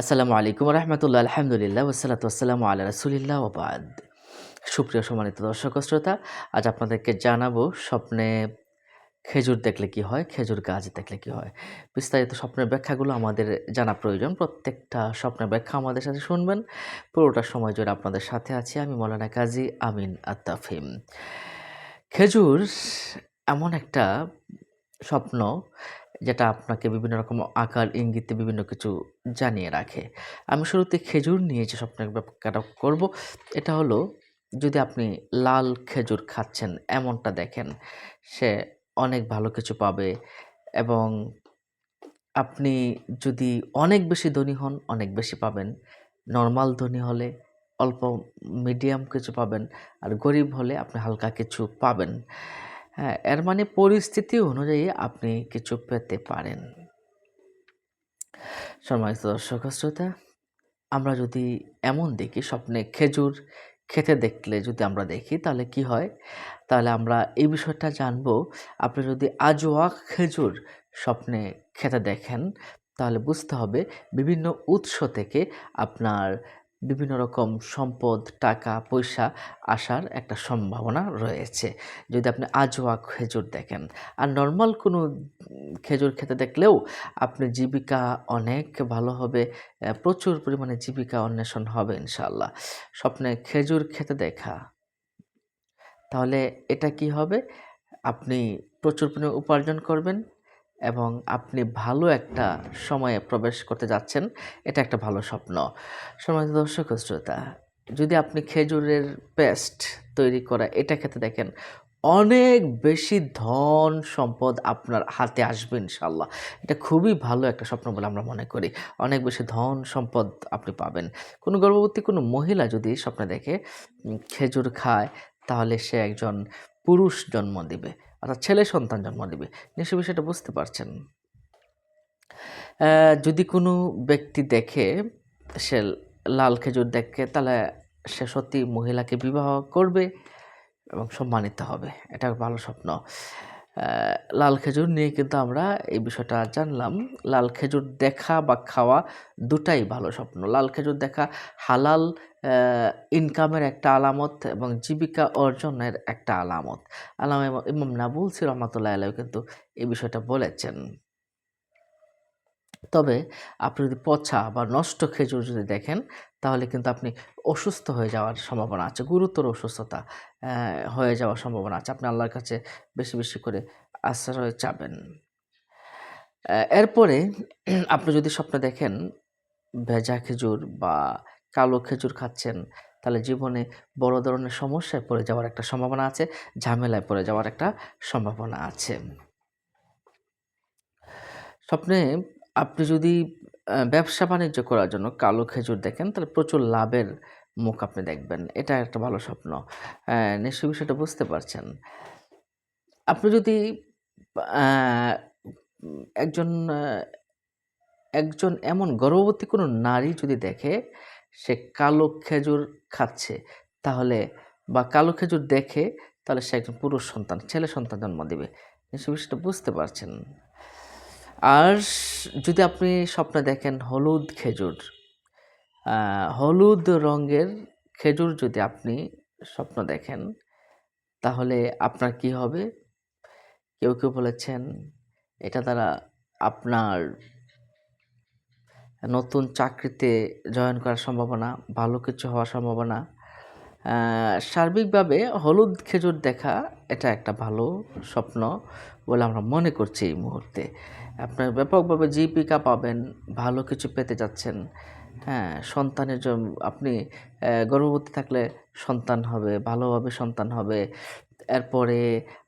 আসসালামু আলাইকুম রহমতুল্লাহ, আলহামদুলিল্লাহ ওসালাত আসসালামু আল্লাহ রসুলিল্লাহ ওবাদ সুপ্রিয় সম্মানিত দর্শক শ্রোতা, আজ আপনাদেরকে জানাব স্বপ্নে খেজুর দেখলে কি হয়, খেজুর গাছ দেখলে কি হয়। বিস্তারিত স্বপ্নের ব্যাখ্যাগুলো আমাদের জানা প্রয়োজন। প্রত্যেকটা স্বপ্নের ব্যাখ্যা আমাদের সাথে শুনবেন। পুরোটা সময় জুড়ে আপনাদের সাথে আছি আমি মৌলানা কাজী আমিন আত্তাফিম খেজুর এমন একটা স্বপ্ন যেটা আপনাকে বিভিন্ন রকম আকার, ইঙ্গিতে বিভিন্ন কিছু জানিয়ে রাখে। আমি শুরুতে খেজুর নিয়ে যে স্বপ্নের ব্যাপারটা করব, এটা হলো যদি আপনি লাল খেজুর খাচ্ছেন, এমনটা দেখেন, সে অনেক ভালো কিছু পাবে এবং আপনি যদি অনেক বেশি ধনী হন, অনেক বেশি পাবেন। নর্মাল ধনী হলে অল্প, মিডিয়াম কিছু পাবেন, আর গরিব হলে আপনি হালকা কিছু পাবেন। হ্যাঁ এর মানে পরিস্থিতি অনুযায়ী আপনি কিছু পেতে পারেন। সম্মানিত দর্শক শ্রোতা, আমরা যদি এমন দেখি, স্বপ্নে খেজুর খেতে দেখলে যদি আমরা দেখি, তাহলে কি হয়? তাহলে আমরা এই বিষয়টা জানব, আপনি যদি আজওয়া খেজুর স্বপ্নে খেতে দেখেন, তাহলে বুঝতে হবে বিভিন্ন উৎস থেকে আপনার বিভিন্ন রকম সম্পদ, টাকা, পয়সা আসার একটা সম্ভাবনা রয়েছে। যদি আপনি আজোয়া খেজুর দেখেন, আর নর্মাল কোনো খেজুর খেতে দেখলেও আপনি জীবিকা অনেক ভালো হবে প্রচুর পরিমাণে জীবিকা অন্বেষণ হবে ইনশাল্লাহ স্বপ্নে খেজুর খেতে দেখা, তাহলে এটা কি হবে? আপনি প্রচুর পরিমাণে উপার্জন করবেন এবং আপনি ভালো একটা সময়ে প্রবেশ করতে যাচ্ছেন, এটা একটা ভালো স্বপ্ন। সম্মানিত দর্শক শ্রোতা, যদি আপনি খেজুরের পেস্ট তৈরি করা এটা খেতে দেখেন, অনেক বেশি ধন সম্পদ আপনার হাতে আসবে ইনশাল্লাহ এটা খুবই ভালো একটা স্বপ্ন বলে আমরা মনে করি। অনেক বেশি ধন সম্পদ আপনি পাবেন। কোনো গর্ভবতী, কোনো মহিলা যদি স্বপ্নে দেখে খেজুর খায়, তাহলে সে একজন পুরুষ জন্ম দিবে। অর্থাৎ ছেলে সন্তান জন্ম দিবে। নিশ্চয়ই বিষয়টা বুঝতে পারছেন। যদি কোনো ব্যক্তি দেখে সে লাল খেজুর দেখে, তাহলে সে সত্যি মহিলাকে বিবাহ করবে এবং সম্মানিত হবে। এটা ভালো স্বপ্ন। লাল খেজুর নিয়ে কিন্তু আমরা এই বিষয়টা জানলাম। লাল খেজুর দেখা বা খাওয়া দুটাই ভালো স্বপ্ন। লাল খেজুর দেখা হালাল ইনকামের একটা আলামত এবং জীবিকা অর্জনের একটা আলামত। আলাম ইমাম নাবুলসি রহমতুল্লাহ আলাইহ কিন্তু এই বিষয়টা বলেছেন। তবে আপনি যদি পচা বা নষ্ট খেজুর যদি দেখেন তাহলে কিন্তু আপনি অসুস্থ হয়ে যাওয়ার সম্ভাবনা আছে। গুরুতর অসুস্থতা হয়ে যাওয়ার সম্ভাবনা আছে। আপনি আল্লাহর কাছে বেশি বেশি করে আশ্রয় চাবেন। এরপরে আপনি যদি স্বপ্নে দেখেন ভেজা খেজুর বা কালো খেজুর খাচ্ছেন, তাহলে জীবনে বড় ধরনের সমস্যায় পড়ে যাওয়ার একটা সম্ভাবনা আছে, ঝামেলায় পড়ে যাওয়ার একটা সম্ভাবনা আছে। স্বপ্নে আপনি যদি ব্যবসা বাণিজ্য করার জন্য কালো খেজুর দেখেন তাহলে প্রচুর লাভের মুখ আপনি দেখবেন। এটা একটা ভালো স্বপ্ন। আহ, নিশ্চয়ই বিষয়টা বুঝতে পারছেন। আপনি যদি একজন একজন এমন গর্ভবতী কোনো নারী যদি দেখে সে কালো খেজুর খাচ্ছে তাহলে বা কালো খেজুর দেখে তাহলে সে একজন পুরুষ সন্তান ছেলে সন্তান জন্ম দেবে। নিশ্চয়ই বিষয়টা বুঝতে পারছেন। আর যদি আপনি স্বপ্নে দেখেন হলুদ খেজুর হলুদ রঙের খেজুর যদি আপনি স্বপ্ন দেখেন, তাহলে আপনার কি হবে? কেউ কেউ বলেছেন, এটা দ্বারা আপনার নতুন চাকরিতে জয়েন করার সম্ভাবনা, ভালো কিছু হওয়ার সম্ভাবনা। সার্বিকভাবে হলুদ খেজুর দেখা এটা একটা ভালো স্বপ্ন বলে আমরা মনে করছি এই মুহূর্তে। আপনার ব্যাপকভাবে জীবিকা পাবেন, ভালো কিছু পেতে যাচ্ছেন। হ্যাঁ সন্তানের জন্য আপনি গর্ভবতী থাকলে সন্তান হবে, ভালোভাবে সন্তান হবে। এরপরে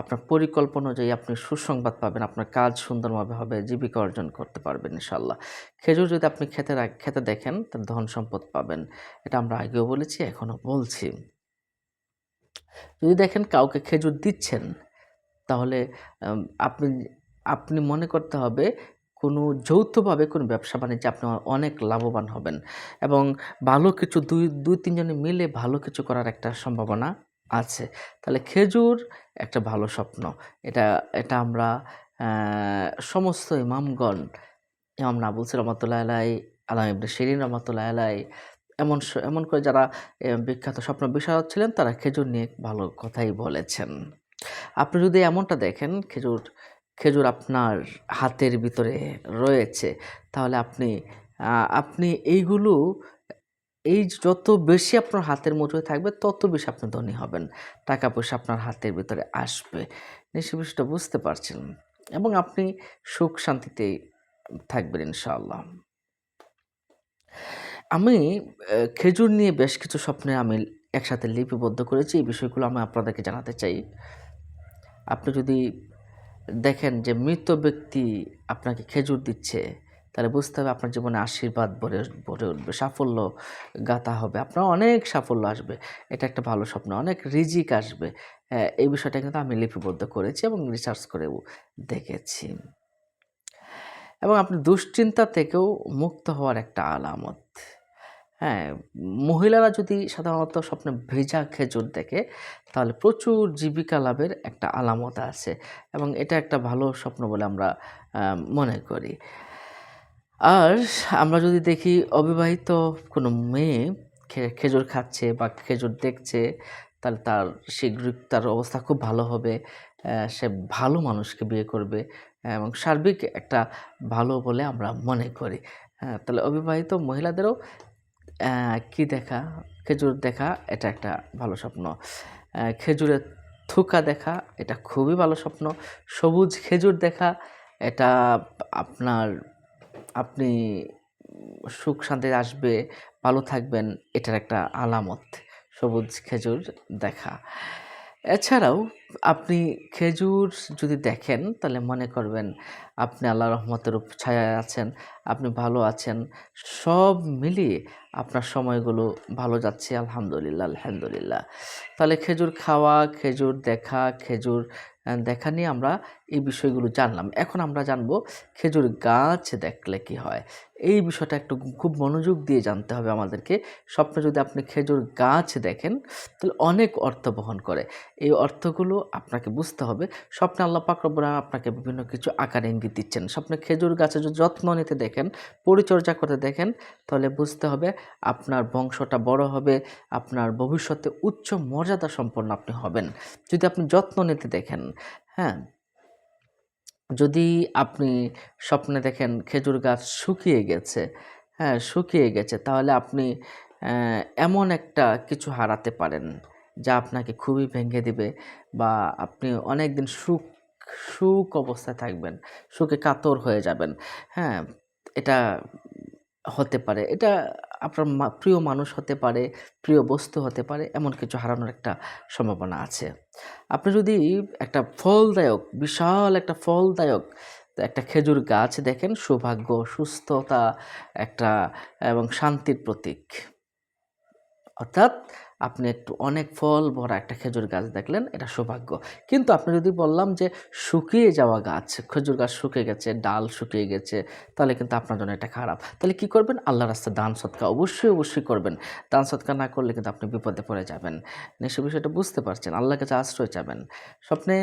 আপনার পরিকল্পনা অনুযায়ী আপনি সুসংবাদ পাবেন, আপনার কাজ সুন্দরভাবে হবে, জীবিকা অর্জন করতে পারবেন ইনশাল্লাহ। খেজুর যদি আপনি খেতে খেতে দেখেন, তার ধন সম্পদ পাবেন। এটা আমরা আগেও বলেছি, এখনও বলছি। যদি দেখেন কাউকে খেজুর দিচ্ছেন, তাহলে আপনি আপনি মনে করতে হবে কোনো যৌথভাবে কোনো ব্যবসা বাণিজ্যে আপনি অনেক লাভবান হবেন এবং ভালো কিছু দুই দুই, তিনজনে মিলে ভালো কিছু করার একটা সম্ভাবনা আছে। তাহলে খেজুর একটা ভালো স্বপ্ন। এটা এটা আমরা সমস্ত ইমামগণ, ইমাম নাবুল রহমতুল্লাহ আলাই আলাম ইবনে শিরিন রহমাতুল্লাহ আলাই এমন এমন করে যারা বিখ্যাত স্বপ্ন বিশারদ ছিলেন, তারা খেজুর নিয়ে ভালো কথাই বলেছেন। আপনি যদি এমনটা দেখেন, খেজুর খেজুর আপনার হাতের ভিতরে রয়েছে। তাহলে আপনি আপনি এইগুলো, এই যত বেশি আপনার হাতের মুঠোয় থাকবে, তত বেশি আপনি ধনী হবেন। টাকা পয়সা আপনার হাতের ভিতরে আসবে। নিশ্চয় বুঝতে পারছেন এবং আপনি সুখ শান্তিতে থাকবেন ইনশাআল্লাহ। আমি খেজুর নিয়ে বেশ কিছু স্বপ্নে আমি একসাথে লিপিবদ্ধ করেছি। এই বিষয়গুলো আমি আপনাদেরকে জানাতে চাই। আপনি যদি দেখেন যে মৃত ব্যক্তি আপনাকে খেজুর দিচ্ছে, তাহলে বুঝতে হবে আপনার জীবনে আশীর্বাদ ভরে ভরে উঠবে, সাফল্য গাথা হবে। আপনার অনেক সাফল্য আসবে, এটা একটা ভালো স্বপ্ন, অনেক রিজিক আসবে। এই বিষয়টা কিন্তু আমি লিপিবদ্ধ করেছি এবং রিসার্চ করেও দেখেছি। এবং আপনি দুশ্চিন্তা থেকেও মুক্ত হওয়ার একটা আলামত। হ্যাঁ মহিলারা যদি সাধারণত স্বপ্নে ভেজা খেজুর দেখে, তাহলে প্রচুর জীবিকা লাভের একটা আলামত আছে এবং এটা একটা ভালো স্বপ্ন বলে আমরা মনে করি। আর আমরা যদি দেখি অবিবাহিত কোনো মেয়ে খেজুর খাচ্ছে বা খেজুর দেখছে, তাহলে তার শীঘ্রই তার অবস্থা খুব ভালো হবে সে ভালো মানুষকে বিয়ে করবে এবং সার্বিক একটা ভালো বলে আমরা মনে করি। হ্যাঁ তাহলে অবিবাহিত মহিলাদেরও কি দেখা? খেজুর দেখা, এটা একটা ভালো স্বপ্ন। খেজুরের থুকা দেখা, এটা খুবই ভালো স্বপ্ন। সবুজ খেজুর দেখা, এটা আপনার, আপনি সুখ শান্তি আসবে, ভালো থাকবেন, এটার একটা আলামত, সবুজ খেজুর দেখা। এছাড়াও আপনি খেজুর যদি দেখেন, তাহলে মনে করবেন আপনি আল্লাহ রহমতের ছায়া আছেন, আপনি ভালো আছেন। সব মিলিয়ে আপনার সময়গুলো ভালো যাচ্ছে, আলহামদুলিল্লাহ আলহামদুলিল্লাহ। তাহলে খেজুর খাওয়া, খেজুর দেখা খেজুর দেখা নিয়ে আমরা এই বিষয়গুলো জানলাম। এখন আমরা জানব খেজুর গাছ দেখলে কি হয়? এই বিষয়টা একটু খুব মনোযোগ দিয়ে জানতে হবে আমাদেরকে। স্বপ্নে যদি আপনি খেজুর গাছ দেখেন, তাহলে অনেক অর্থ বহন করে। এই অর্থগুলো আপনাকে বুঝতে হবে। স্বপ্নে আল্লাহ পাকরবরা আপনাকে বিভিন্ন কিছু আকার ইঙ্গিত দিচ্ছেন। স্বপ্নে খেজুর গাছের যদি যত্ন নিতে দেখেন, পরিচর্যা করতে দেখেন, তাহলে বুঝতে হবে আপনার বংশটা বড় হবে, আপনার ভবিষ্যতে উচ্চ মর্যাদা সম্পন্ন আপনি হবেন। যদি আপনি যত্ন নিতে দেখেন হ্যাঁ? যদি আপনি স্বপ্নে দেখেন খেজুর গাছ শুকিয়ে গেছে হ্যাঁ শুকিয়ে গেছে, তাহলে আপনি এমন একটা কিছু হারাতে পারেন যা আপনাকে খুবই ভেঙে দিবে বা আপনি অনেক দিন সুখ সুখ অবস্থায় থাকবেন, সুখে কাতর হয়ে যাবেন। হ্যাঁ এটা হতে পারে। এটা আপনার প্রিয় মানুষ হতে পারে, প্রিয় বস্তু হতে পারে, এমন কিছু হারানোর একটা সম্ভাবনা আছে। আপনি যদি একটা ফলদায়ক, বিশাল একটা ফলদায়ক একটা খেজুর গাছ দেখেন, সৌভাগ্য, সুস্থতা, একটা, এবং শান্তির প্রতীক। অর্থাৎ আপনি একটু অনেক ফল ভরা একটা খেজুর গাছ দেখলেন, এটা সৌভাগ্য। কিন্তু আপনি যদি বললাম যে শুকিয়ে যাওয়া গাছ, খেজুর গাছ শুকিয়ে গেছে, ডাল শুকিয়ে গেছে, তাহলে কিন্তু আপনার জন্য এটা খারাপ। তাহলে কি করবেন? আল্লাহ রাস্তা দান সৎকা অবশ্যই অবশ্যই করবেন। দান সৎকা না করলে কিন্তু আপনি বিপদে পড়ে যাবেন। নিশ্চয় বিষয়টা বুঝতে পারছেন, আল্লাহর কাছে আশ্রয় চাবেন। স্বপ্নে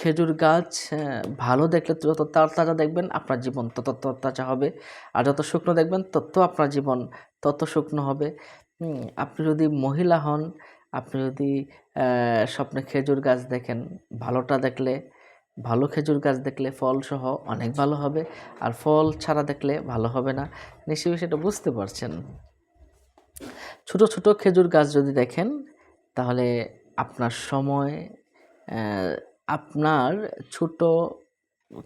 খেজুর গাছ ভালো দেখলে যত তার তাজা দেখবেন আপনার জীবন তত তাজা হবে। আর যত শুকনো দেখবেন তত আপনার জীবন তত শুকনো হবে। আপনি যদি মহিলা হন আপনি যদি স্বপ্নে খেজুর গাছ দেখেন ভালোটা দেখলে ভালো খেজুর গাছ দেখলে ফল সহ অনেক ভালো হবে। আর ফল ছাড়া দেখলে ভালো হবে না। নিশ্চয়ই সেটা বুঝতে পারছেন। ছোট ছোট খেজুর গাছ যদি দেখেন তাহলে আপনার সময় আপনার ছোট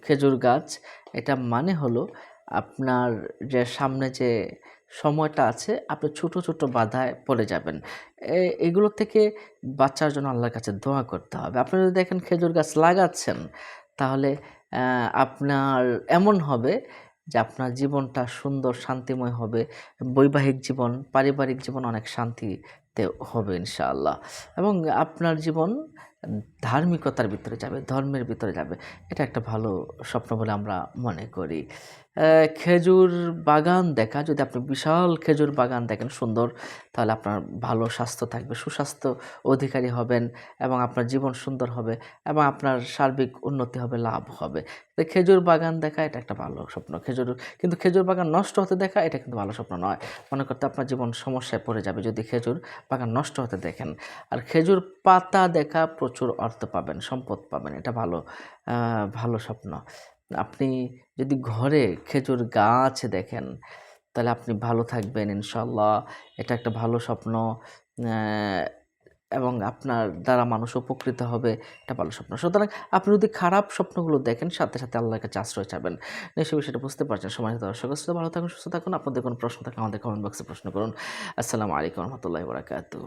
খেজুর গাছ এটা মানে হলো আপনার যে সামনে যে সময়টা আছে, আপনি ছোট ছোট বাধায় পড়ে যাবেন। এগুলো থেকে বাচ্চার জন্য আল্লাহর কাছে দোয়া করতে হবে। আপনি যদি দেখেন খেজুর গাছ লাগাচ্ছেন, তাহলে আপনার এমন হবে যে আপনার জীবনটা সুন্দর, শান্তিময় হবে। বৈবাহিক জীবন, পারিবারিক জীবন অনেক শান্তিতে হবে ইনশাআল্লাহ। এবং আপনার জীবন ধার্মিকতার ভিতরে যাবে, ধর্মের ভিতরে যাবে। এটা একটা ভালো স্বপ্ন বলে আমরা মনে করি। খেজুর বাগান দেখা, যদি আপনি বিশাল খেজুর বাগান দেখেন সুন্দর, তাহলে আপনার ভালো স্বাস্থ্য থাকবে, সুস্বাস্থ্য অধিকারী হবেন এবং আপনার জীবন সুন্দর হবে এবং আপনার সার্বিক উন্নতি হবে, লাভ হবে। তো খেজুর বাগান দেখা, এটা একটা ভালো স্বপ্ন। খেজুর, কিন্তু খেজুর বাগান নষ্ট হতে দেখা, এটা কিন্তু ভালো স্বপ্ন নয়। মনে করতে আপনার জীবন সমস্যায় পড়ে যাবে যদি খেজুর বাগান নষ্ট হতে দেখেন। আর খেজুর পাতা দেখা প্রচুর অর্থ পাবেন, সম্পদ পাবেন, এটা ভালো ভালো স্বপ্ন। আপনি যদি ঘরে খেজুর গাছ দেখেন, তাহলে আপনি ভালো থাকবেন ইনশাল্লাহ, এটা একটা ভালো স্বপ্ন এবং আপনার দ্বারা মানুষ উপকৃত হবে, এটা ভালো স্বপ্ন। সুতরাং আপনি যদি খারাপ স্বপ্নগুলো দেখেন, সাথে সাথে আল্লাহর কাছে আশ্রয় চাবেন নিশ্চয়ই বিষয়টা বুঝতে পারছেন। সময় দর্শক ভালো থাকুন, সুস্থ থাকুন। আপনাদের কোনো প্রশ্ন থাকলে আমাদের কমেন্ট বক্সে প্রশ্ন করুন। আসসালামু আলাইকুম রহমতুল্লাহ বরাকাতু